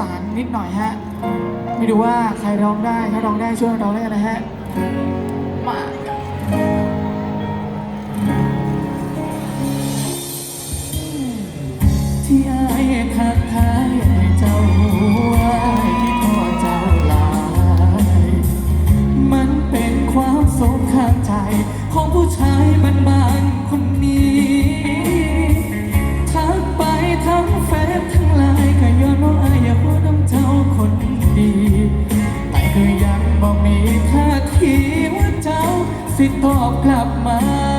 สานนิดหน่อยฮะ ไม่ดูว่าใครร้องได้ ถ้าร้องได้ช่วยร้องได้นะฮะ มาที่อายทักทายให้เจ้าหัวที่พ่อเจ้าลาย มันเป็นความสุขข้างใจ ของผู้ชายบ้านๆคนนี้ สิตอบกลับมา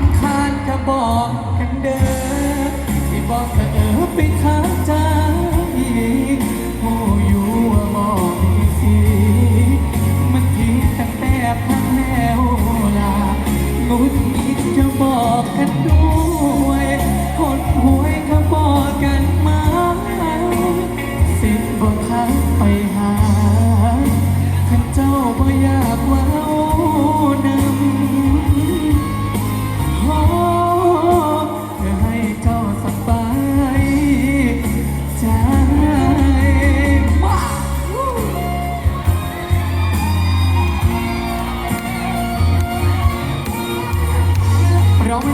ำคาญก็บอกกันเด้อที่บอกเธอไปทางใจผู้อยู่ว่าบอกมีสิมันผิดตั้งแต่พังแล้วล่ะงุดหงิดจะบอกกันด้วยคนหวยเขาบอกกันมา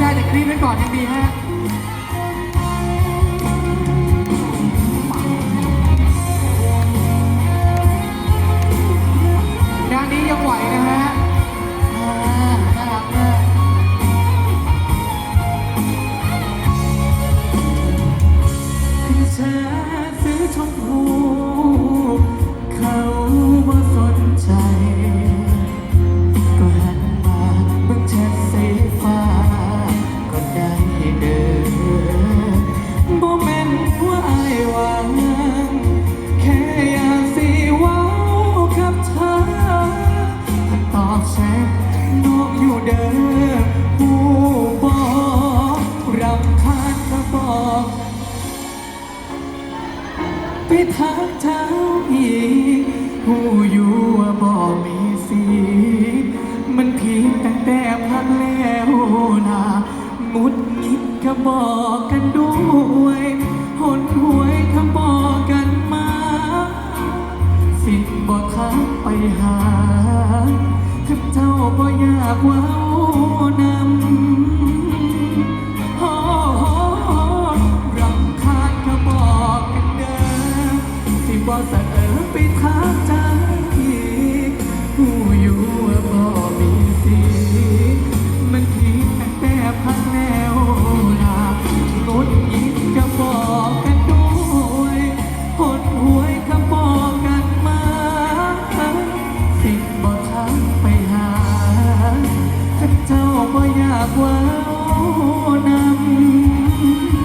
ได้แต่คลีนไว้ก่อนยังดีฮะ อกไปทางเท้าอีกผู้อยู่ว่าบ่มีสี มันผิดตั้งแต่พักแล้วนะงุดงิดก็บอกกันด้วยหนหวยก็บอกกันมา สิ่งบ่ทักไปหาถ้าเจ้าบ่อยากว้า ไปหาเจ้าบ่อยากว่าวนำ